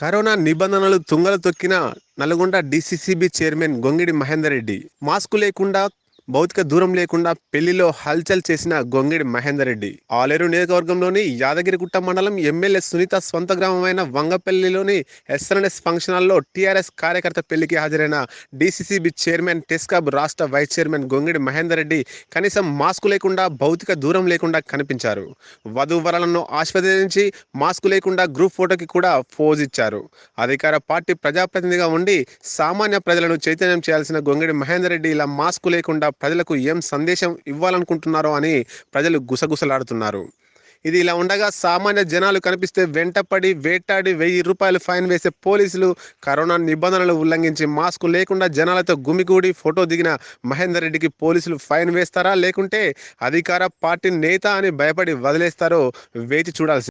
Corona నిబంధనలు తుంగలు తొక్కిన Nalgonda DCCB chairman Gongidi Mahender Reddy mask లేకుండా భౌతిక దూరం లేకుండా పెళ్ళిలో హల్చల్ చేసిన గొంగిడి మహేందర్ రెడ్డి. ఆలేరు నియోజకవర్గంలోని యాదగిరిగుట్ట మండలం ఎమ్మెల్యే సునీత స్వంత గ్రామమైన వంగపల్లిలోని ఎస్ఎన్ఎస్ ఫంక్షన్ హాల్లో టీఆర్ఎస్ కార్యకర్త పెళ్ళికి హాజరైన డీసీసీబీ చైర్మన్ టెస్కాబ్ రాష్ట్ర వైస్ చైర్మన్ గొంగిడి మహేందర్ రెడ్డి కనీసం మాస్కు లేకుండా భౌతిక దూరం లేకుండా కనిపించారు. వధూవరాలను ఆస్వాదించి మాస్కు లేకుండా గ్రూప్ ఫోటోకి కూడా ఫోజ్ ఇచ్చారు. అధికార పార్టీ ప్రజాప్రతినిధిగా ఉండి సామాన్య ప్రజలను చైతన్యం చేయాల్సిన గొంగిడి మహేందర్ రెడ్డి ఇలా మాస్కు లేకుండా ప్రజలకు ఏం సందేశం ఇవ్వాలనుకుంటున్నారో అని ప్రజలు గుసగుసలాడుతున్నారు. ఇది ఇలా ఉండగా సామాన్య జనాలు కనిపిస్తే వెంటపడి వేటాడి వెయ్యి రూపాయలు ఫైన్ వేసే పోలీసులు కరోనా నిబంధనలు ఉల్లంఘించి మాస్క్ లేకుండా జనాలతో గుమిగూడి ఫోటో దిగిన మహేందర్ రెడ్డికి పోలీసులు ఫైన్ వేస్తారా? లేకుంటే అధికార పార్టీ నేత అని భయపడి వదిలేస్తారో వేచి చూడాల్సి